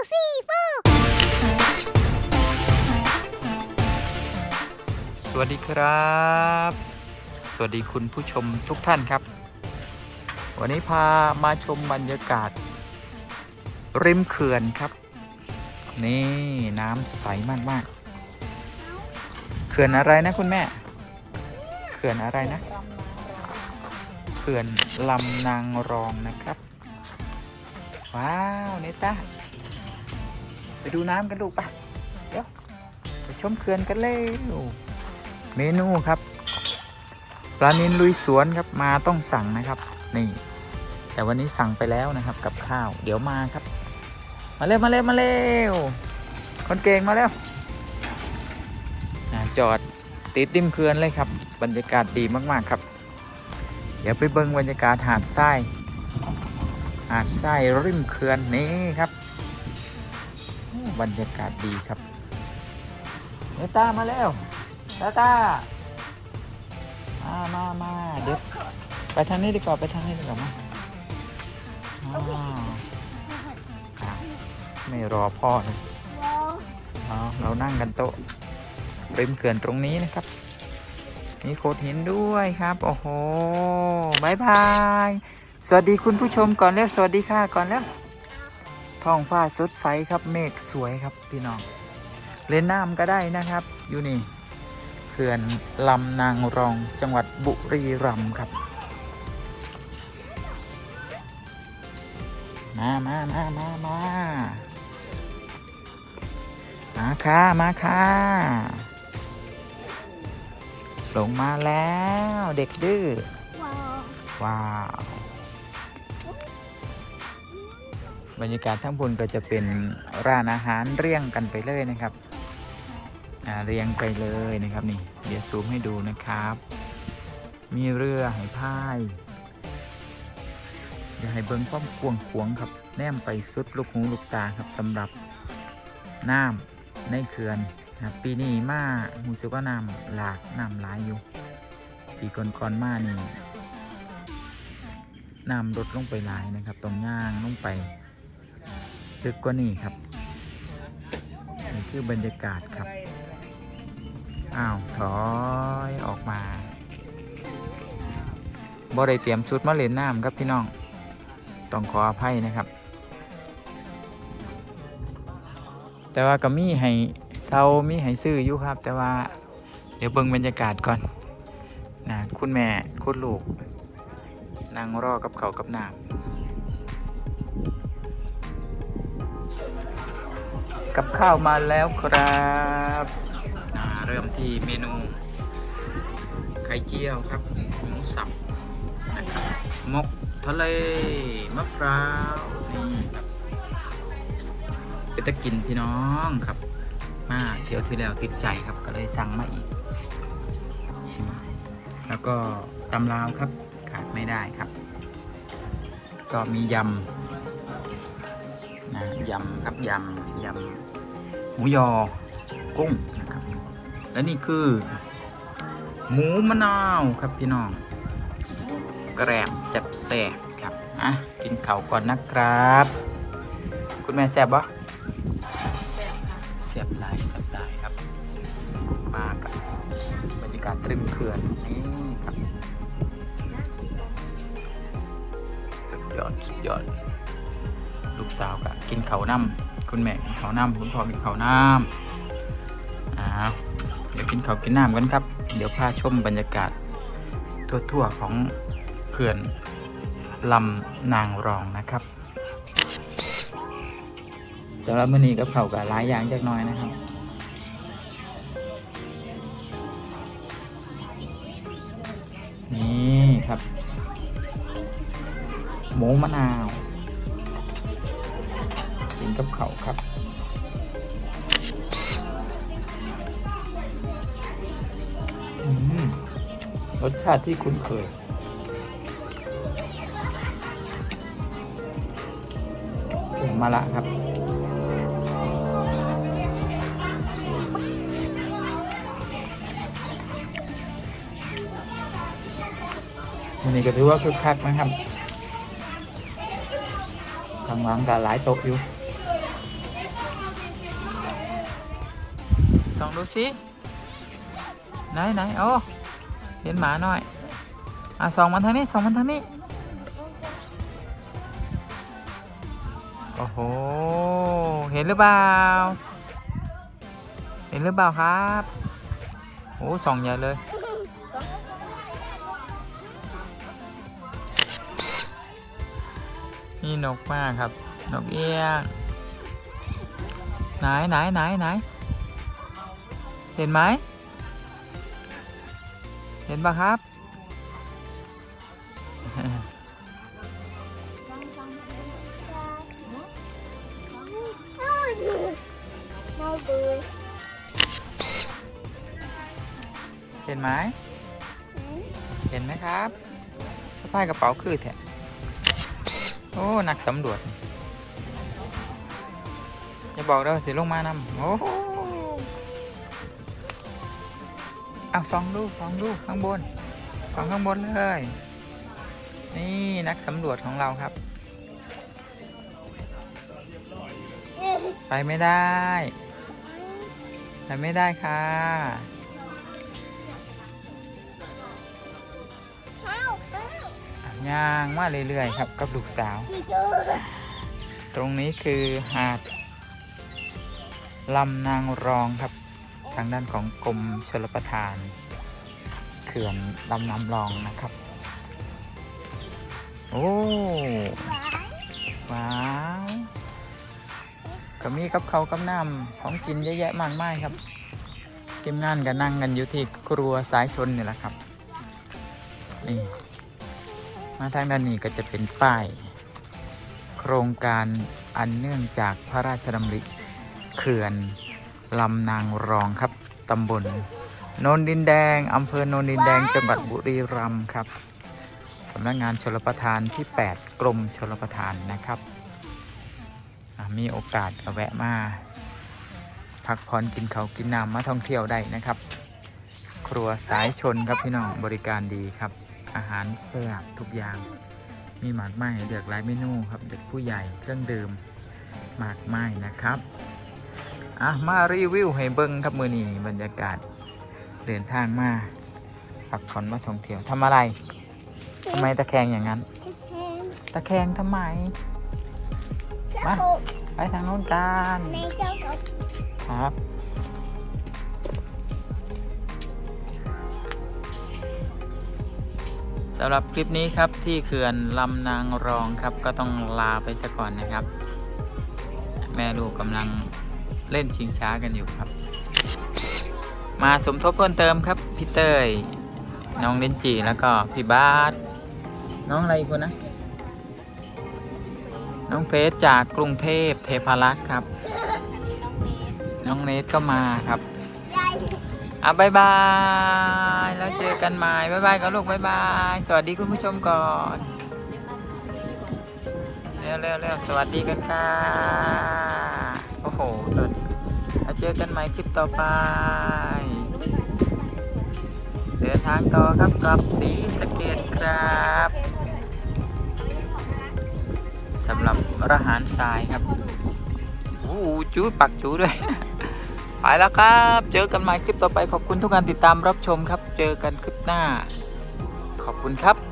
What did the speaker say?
สวัสดีครับ สวัสดีคุณผู้ชมทุกท่านครับ วันนี้พามาชมบรรยากาศ ริมเขื่อนครับ นี่น้ำใสมากๆเขื่อนอะไรนะคุณแม่ เขื่อนอะไรนะ เขื่อนลำนางรองนะครับ ว้าวเนต้า ไปดูน้ำกันลูกปะเดี๋ยวไปชมเขื่อนกันเลยเมนูครับปลานินลุยสวนครับมาต้องสั่งนะครับ นี่ แต่วันนี้สั่งไปแล้วนะครับกับข้าว เดี๋ยวมาครับ มาเร็วมาเร็วมาเร็วคนเก่งมาเร็วจอดติดริมเขื่อนเลยครับ บรรยากาศดีมากๆครับ เดี๋ยวไปเบิ้งบรรยากาศหาดทรายหาดทรายริมเขื่อนนี่ครับ บรรยากาศดีครับเนต้ามาแล้วตาตามามามาเดี๋ยวไปทางนี้ดีกว่าไปทางนี้ดีกว่ามาอ้าวอะไม่รอพ่อเลยเอาเรานั่งกันโต๊ะริมเขื่อนตรงนี้นะครับ มีโขดหินด้วยครับ โอ้โหบายบาย สวัสดีคุณผู้ชมก่อนแล้ว สวัสดีค่ะก่อนแล้ว ท้องฟ้าสดใสครับเมฆสวยครับพี่น้อง เล่นน้ำก็ได้นะครับ อยู่นี่เขื่อนลำนางรองจังหวัดบุรีรัมย์ครับ มามามามามามาค่ะ มาค่ะลงมาแล้วเด็กดื้อ Wow. ว้าว บรรยากาศทั้งบนก็จะเป็นร้านอาหารเรียงกันไปเลยนะครับเรียงไปเลยนะครับนี่เดี๋ยวซูมให้ดูนะครับ มีเรือให้พายอย่าให้เบิ้งความกวงขวงครับแนมไปสุดลูกหูลูกตาครับสำหรับน้ำในเขื่อนนะครับปีนี้มาหูสึกว่าน้ำหลากน้ำหลายอยู่ ปีก่อนๆมานี่น้ำลดลงไปหลายนะครับตรงย่างลงไป ลึกกว่านี่ครับนี่คือบรรยากาศครับ อ้าวถอยออกมาบ่ได้เตรียมชุดมาเล่นน้ำครับพี่น้อง ต้องขออภัยนะครับ แต่ว่าก็มีให้เซามีให้ซื้ออยู่ครับ แต่ว่าเดี๋ยวเบิ่งบรรยากาศก่อนนะคุณแม่คุณลูกนั่งรอกับเขากับน้ำ กับข้าวมาแล้วครับเริ่มที่เมนู ไข่เจียวครับหมูสับนะครับมกทะเลมะพร้าวนี่ครับเป็นตะกินพี่น้องครับ มาเที่ยวที่แล้วติดใจครับก็เลยสั่งมาอีก แล้วก็ตำลาวครับขาดไม่ได้ครับ ก็มียำ นะยำครับยำยำหมูยอกุ้งนะครับ และนี่คือ หมูมะนาวครับพี่น้อง แกรมแซ่บๆครับอะกินข้าวก่อนนะครับ คุณแม่แซ่บปะแซ่บหลายแซ่บหลายครับ มากับบรรยากาศริมเขื่อนนี่ครับ สุดยอด สุดยอด ลูกสาวก็กินเขาน้ำคุณแม่กินเขาน้ำคุณพ่อกินเขาน้ำอ้าเดี๋ยวกินเขากินน้ำกันครับ เดี๋ยวพาชมบรรยากาศทั่วๆของเขื่อนลำนางรองนะครับสำหรับมื้อนี้กับเขากับหลายอย่างจักน้อยนะครับนี่ครับ หมูมะนาว กับเขาครับอืมรสชาติที่คุ้นเคยเดี๋ยวมาละครับวันนี้ก็ถือว่าคึกคักนะครับข้างหลังก็หลายโต๊ะอยู่ องดูสิไหนไหนโอ้เห็นหมาหน่อย อะส่องมันทางนี้ส่องมันทางนี้ โอ้โห เห็นหรือเปล่า เห็นหรือเปล่าครับโอ้ส่องใหญ่เลยนี่นกมากครับ นกเอี้ยงไหนไหนไหนไหน เห็นไหม เห็นปะครับ เห็นไหม เห็นไหมครับสะพายกระเป๋าคือแท้โอ้นักสำรวจอย่าบอกเราสิลงมานำโอ้ เอาสองดูกสองดูกข้างบนสองข้างบนเลย นี่นักสำรวจของเราครับ ไปไม่ได้ ไปไม่ได้ค่ะย่างมาเรื่อยๆครับกับลูกสาว ตรงนี้คือหาดลำนางรองครับ ทางด้านของกรมชลประทานเขื่อนลำน้ำรองนะครับ โอ้ว้าวก็มีกับเขากับน้ำของกินเยอะแยะมากมายครับทีมงานก็นั่งกันอยู่ที่ครัวสายชนนี่แหละครับนี่มาทางด้านนี้ก็จะเป็นป้าย โครงการอันเนื่องจากพระราชดำริเขื่อน ลำนางรองครับตำบลโนนดินแดงอำเภอโนนดินแดงจังหวัดบุรีรัมย์ครับสำนักงานชลประทานที่ 8 กรมชลประทานนะครับ มีโอกาสแวะมาพักผ่อนกินเขากินน้ำมาท่องเที่ยวได้นะครับ ครัวสายชนครับพี่น้องบริการดีครับ อาหารแซ่บทุกอย่าง มีหมากไม้ให้เลือกหลายเมนูครับเด็กผู้ใหญ่เครื่องดื่มหมากไม้นะครับ อะมารีวิวให้เบิ้งครับมือนี้บรรยากาศ เดินทางมาพักผ่อนมาท่องเที่ยวทำอะไรทำไมตะแคงอย่างนั้น Thích thêm. ตะแคงทำไม Cháu Má. cục. ไปทางโน้นกัน Này cháu cục. ครับสำหรับคลิปนี้ครับที่เขื่อนลำนางรองครับก็ต้องลาไปซะก่อนนะครับ แม่ลูกกำลัง เล่นชิงช้ากันอยู่ครับ มาสมทบเพิ่มเติมครับพี่เต้ยน้องเลนจีแล้วก็พี่บาสน้องอะไรคนนะ น้องเฟสจากกรุงเทพเทพารักษ์ครับ น้องเนทก็มาครับอะบายบาย แล้วเจอกันใหม่บายบายกับลูกบายบาย สวัสดีคุณผู้ชมก่อนเร็วเร็วเร็วสวัสดีกันค่ะโเจอกันใหม่คลิปต่อไป เดินทางต่อครับกลับสีสเกตครับสำหรับระหารทรายครับโอ้จูปักจูด้วยไปแล้วครับ เจอกันใหม่คลิปต่อไปขอบคุณทุกการติดตามรับชมครับ เจอกันคลิปหน้า ขอบคุณครับ